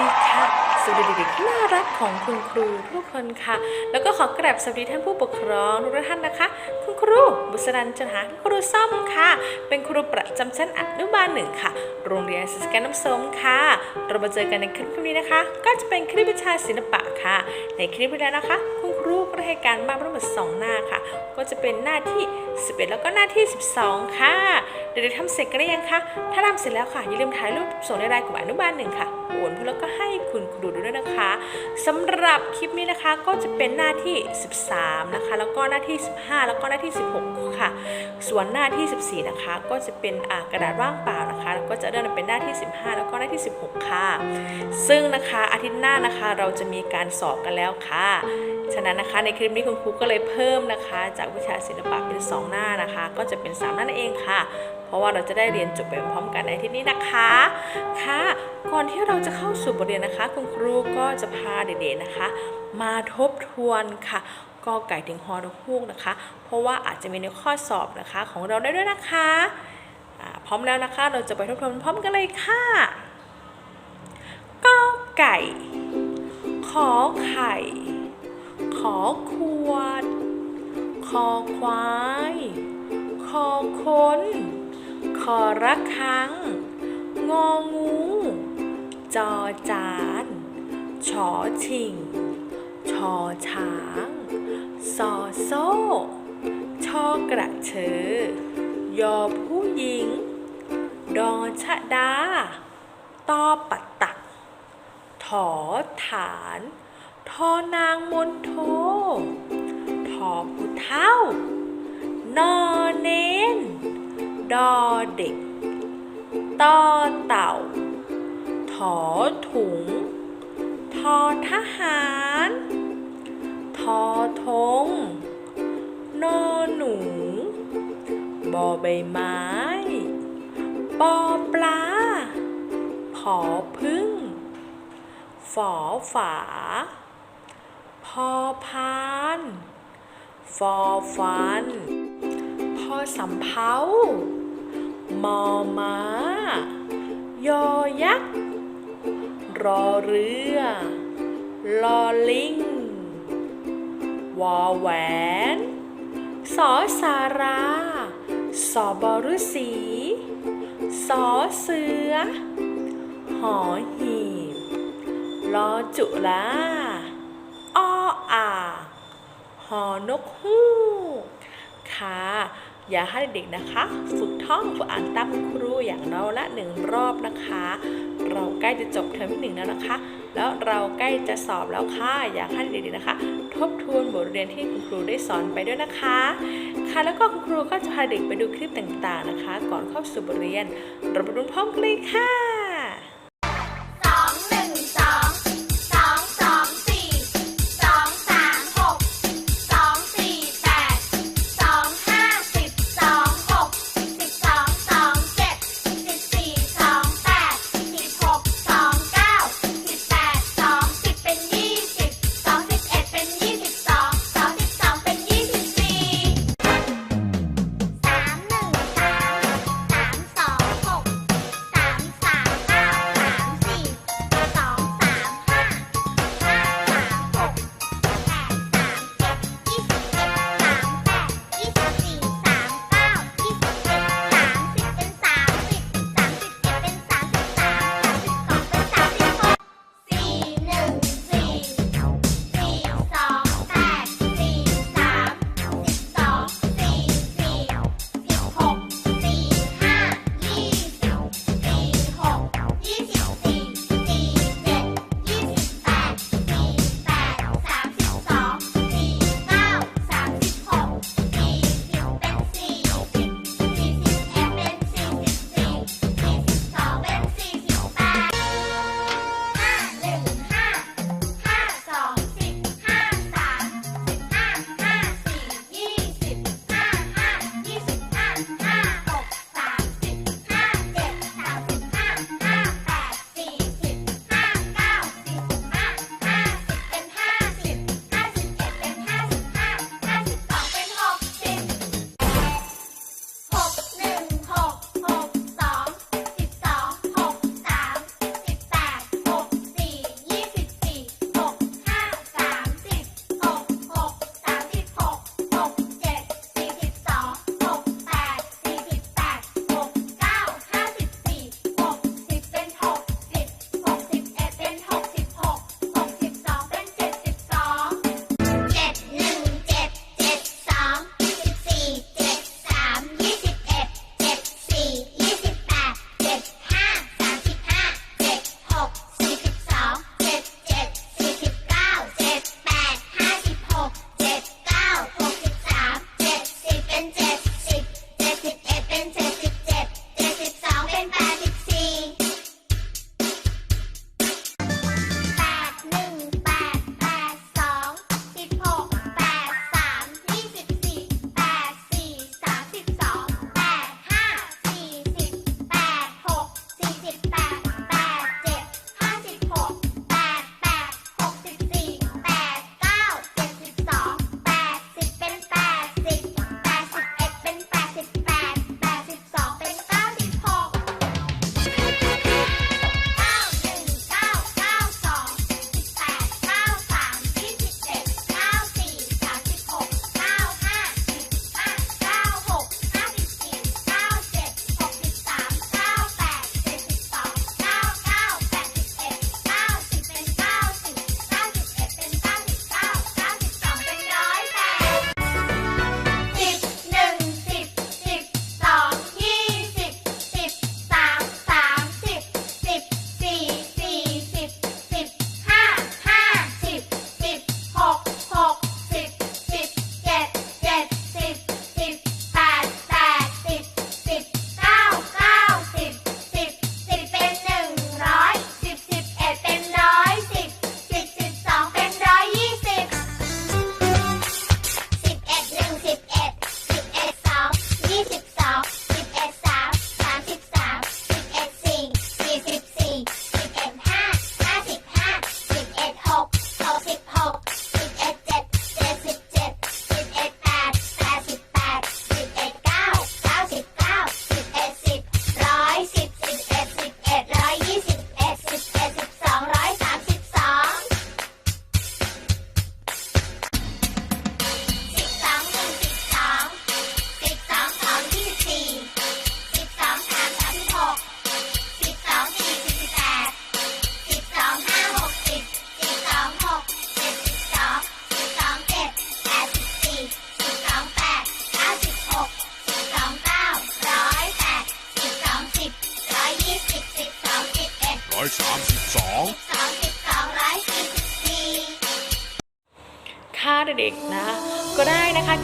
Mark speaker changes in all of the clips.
Speaker 1: ดีค่ะสวัสดีเด็กๆน่ารักของคุณครูทุกคนค่ะ แล้วก็ขอกราบสวัสดีท่านผู้ปกครองทุกท่านนะคะ คุณครูบุษรันจันหาคุณครูส้มค่ะ เป็นครูประจำชั้นอนุบาลหนึ่งค่ะ โรงเรียนศิษการน้ำสมค่ะ เรามาเจอกันในคลิปนี้นะคะ ก็จะเป็นคลิปวิชาศิลปะค่ะ ในคลิปนี้นะคะ คุณครูก็ได้ให้การบ้านทั้งหมดสองหน้าค่ะ ก็จะเป็นหน้าที่ 11 แล้วก็หน้าที่ 12 ค่ะ เดี๋ยวๆทำเสร็จกันหรือยังคะถ้าทำเสร็จแล้วค่ะอย่าลืมถ่ายรูปส่งในรายกลุ่มอนุบาลหนึ่งค่ะ โอนแล้วก็ให้คุณครูดูด้วยนะคะสำหรับคลิปนี้นะคะก็จะเป็นหน้าที่ 13 นะคะ แล้วก็หน้าที่ 15 แล้วก็หน้าที่ 16 ค่ะ ส่วนหน้าที่ 14 นะคะ ก็จะเป็นกระดาษว่างเปล่านะคะแล้วก็จะเริ่มเป็นหน้าที่ 15 แล้วก็หน้าที่ 16 ค่ะ ซึ่งนะคะอาทิตย์หน้านะคะเราจะมีการสอบกันแล้วค่ะ ฉะนั้นนะคะในคลิปนี้คุณครูก็เลยเพิ่มนะคะ จากวิชาศิลปะเป็น 2 หน้านะคะ ก็จะเป็น 3 หน้านั่นเองค่ะ เพราะว่าเราจะได้เรียนจบไปพร้อมกันในที่นี้นะคะค่ะ ก่อนที่เราจะเข้าสู่บทเรียนนะคะ คุณครูก็จะพาเด็กๆนะคะ มาทบทวนค่ะกอไก่ถึงฮอดกฮูกนะคะ เพราะว่าอาจจะมีในข้อสอบนะคะของเราได้ด้วยนะคะพร้อมแล้วนะคะ เราจะไปทบทวนพร้อมกันเลยค่ะกอไก่ ขอไข่ ขอขวด คอควาย คอคนคอระคัง งองู จอจานชอชิง ชอช้าง ซอโซ่ ชอกระเชอยอผู้หญิง ดอชะดาตอปัตตัก ถอฐาน ทอนางมนโททอผู้เท่า นอเน้น ดอเด็ก ตอเต่า ถอถุง ทอทหาร ทอทง นอหนู บอใบไม้ ปอปลา ผอพึ่ง ฝอฝา พอพาน ฟอฟัน พอสำเภามอม้ายอยักษ์ รอเรือ ลอลิง วอแหวน สอสาราสอบอฤษีสอเสือ หอหีบลอจุลาออ่างหอนกฮูกค่ะ อย่าให้เด็กๆนะคะ ฝึกท่องฝึกอ่านตามคุณครูอย่างน้อยละหนึ่งรอบนะคะ เราใกล้จะจบเทอมที่หนึ่งแล้วนะคะ แล้วเราใกล้จะสอบแล้วค่ะ อยากให้เด็กๆนะคะ ทบทวนบทเรียนที่คุณครูได้สอนไปด้วยนะคะ ค่ะ แล้วก็คุณครูก็จะพาเด็กไปดูคลิปต่างๆนะคะ ก่อนเข้าสู่บทเรียน เราไปดูพร้อมกันเลยค่ะ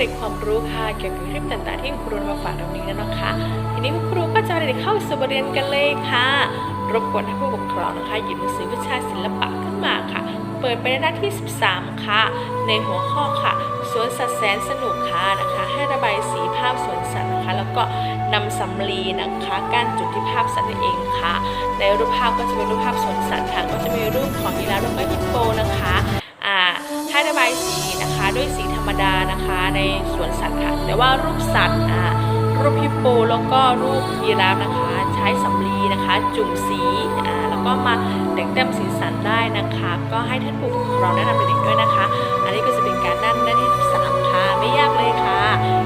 Speaker 1: ได้นะคะเกร็ดความรู้ค่ะเกี่ยวกับคลิปต่างๆ ที่ครูนำมาฝากในวันนี้แล้วนะคะ ทีนี้คุณครูก็จะเด็กเข้าสู่บทเรียนกันเลยค่ะ รบกวนให้ผู้ปกครองนะคะหยิบหนังสือวิชาศิลปะขึ้นมาค่ะ เปิดไปในหน้าที่ 13 ค่ะ ในหัวข้อค่ะสวนสัตว์แสนสนุกค่ะนะคะ ให้ระบายสีภาพสวนสัตว์นะคะ แล้วก็นำสำลีนะคะกั้นจุดที่ภาพสัตว์เองค่ะ ในรูปภาพก็จะเป็นรูปภาพสวนสัตว์ค่ะ ก็จะมีรูปของยีราฟแล้วก็ฮิปโปนะคะอ่าให้ระบายสีนะคะด้วยสีธรรม ดานะคะในสวนสัตว์ค่ะ แต่ว่ารูปสัตว์อ่ารูปฮิปโปแล้วก็รูปยีราฟนะคะ ใช้สำลีนะคะ จุ่มสีอ่าแล้วก็มาแต่งเต็มสีสันได้นะคะ ก็ให้ท่านผู้ปกครองแนะนำเด็กๆด้วยนะคะ อันนี้ก็จะเป็นการนั่นหน้าที่สามค่ะไม่ยากเลยค่ะ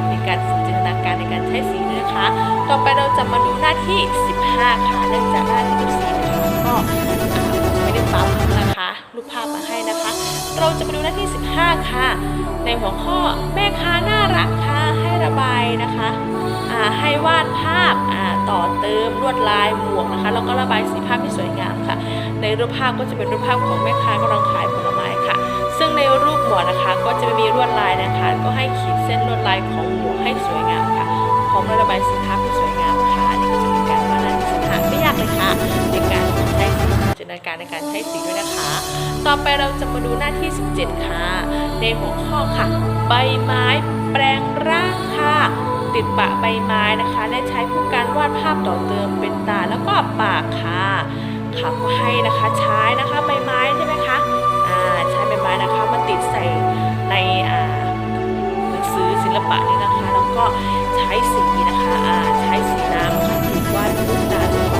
Speaker 1: เป็นการฝึกจินตนาการในการใช้สีนะคะ ต่อไปเราจะมาดูหน้าที่ 15 ค่ะเนื่องจากหน้าที่14นะคะก็ ไม่ได้ปรับนะคะรูปภาพมาให้นะคะ เราจะมาดูหน้าที่ 15 ค่ะ ในหัวข้อแม่ค้าน่ารักค่ะให้ระบายนะคะให้วาดภาพต่อเติมลวดลายหมวกนะคะแล้วก็ระบายสีภาพที่สวยงามค่ะ ในรูปภาพก็จะเป็นรูปภาพของแม่ค้ากำลังขายผลไม้ค่ะ ซึ่งในรูปหมวกนะคะก็จะไม่มีลวดลายนะคะ ก็ให้ขีดเส้นลวดลายของหมวกให้สวยงามค่ะพร้อมระบายสีภาพ นตนาการในการใช้สีด้วยนะคะ ต่อไปเราจะมาดูหน้าที่ 17 ค่ะ ในหัวข้อค่ะ ใบไม้แปลงร่างค่ะ ติดปะใบไม้นะคะได้ใช้ผู้การวาดภาพต่อเติมเป็นตาแล้วก็ปากค่ะค่ะก็ให้นะคะใช้นะคะใบไม้ใช่ไหมคะอ่าใช้ใบไม้นะคะมาติดใส่ในอ่าหนังสือศิลปะนี่นะคะ แล้วก็ใช้สีนะคะอ่าใช้สีน้ำนะคะถูกวาดรูปตา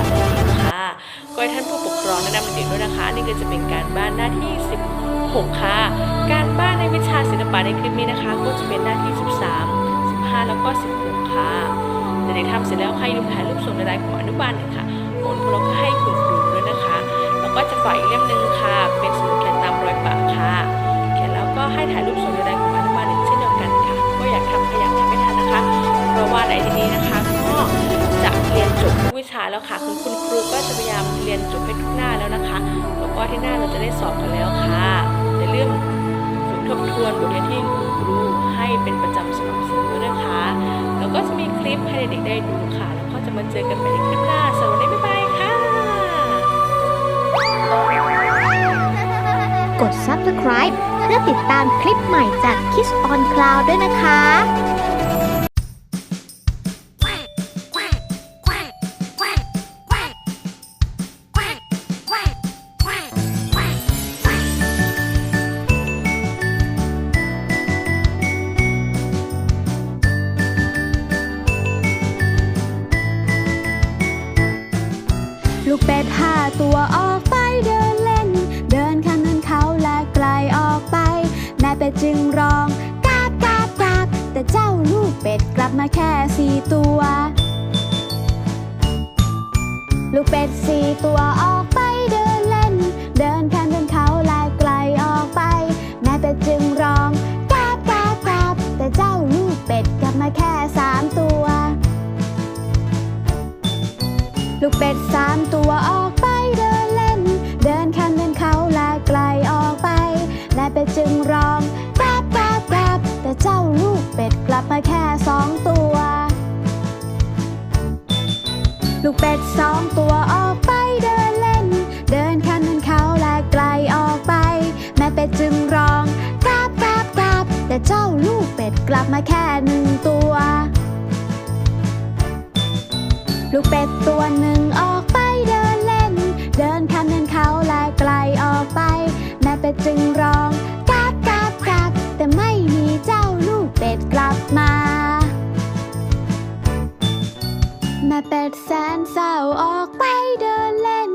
Speaker 1: ก็ให้ท่านผู้ปกครองแนะนำเด็กด้วยนะคะ นี่ก็จะเป็นการบ้านหน้าที่ 16 ค่ะ การบ้านในวิชาศิลปะในคลิปนี้นะคะ ก็จะเป็นหน้าที่ 13 15 แล้วก็ 16 ค่ะเด็กๆทำเสร็จแล้วใครลืมถ่ายรูปส่งในไลน์ของอนุบาลหนึ่งค่ะผลพวกเราก็ให้คุณครูด้วยนะคะ แล้วก็จะฝากอีกเล่มหนึ่งค่ะ เป็นสมุดแขนตามรอยปากค่ะเขียนแล้วก็ให้ถ่ายรูปส่งในไลน์ของอนุบาลหนึ่งเช่นเดียวกันค่ะ ก็อยากทำขยันทำไม่ทันนะคะเพราะว่าในที่นี้นะคะก็ เรียนจบวิชาแล้วค่ะคุณคุณครูก็จะพยายามเรียนจบให้ทุกหน้าแล้วนะคะแล้วก็ที่หน้าเราจะได้สอบกันแล้วค่ะอย่าลืมฝึกทบทวนบทเรียนที่คุณครูให้เป็นประจำสม่ำเสมอนะคะ แล้วก็จะมีคลิปให้เด็กๆได้ดูค่ะ แล้วก็จะมาเจอกันใหม่ในคลิปหน้าสวัสดีบ๊ายบายค่ะ
Speaker 2: กด subscribe เพื่อติดตามคลิปใหม่จาก Kiss on Cloud ด้วยนะคะ
Speaker 3: ออกไปเดินเล่น เดินข้ามเนินเขาและไกลออกไป แม่เป็ดจึงร้องกาบกาบกาบแต่เจ้าลูกเป็ดกลับมาแค่สี่ตัว ลูกเป็ดสี่ตัวออกไป ลูกเป็ดสองตัวออกไปเดินเล่น เดินข้ามเนินเขาและไกลออกไป แม่เป็ดจึงร้องกราบกราบกราบแต่เจ้าลูกเป็ดกลับมาแค่หนึ่งตัว ลูกเป็ดตัวหนึ่งออกไปเดินเล่น เดินข้ามเนินเขาและไกลออกไป แม่เป็ดจึงร้องกราบกราบกราบแต่ไม่มีเจ้าลูกเป็ดกลับมา เป็ดแสนเศร้าออกไปเดินเล่น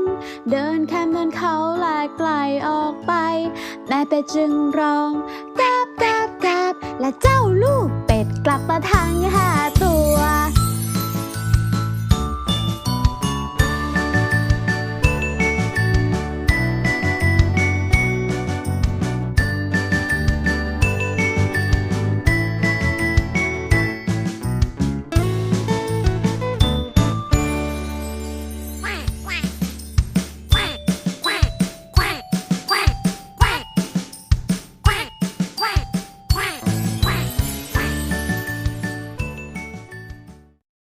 Speaker 3: เดินข้ามเนินเขาและไกลออกไป แม่เป็ดจึงร้องกราบกราบกราบและเจ้าลูกเป็ดกลับมาทั้งห้าตัว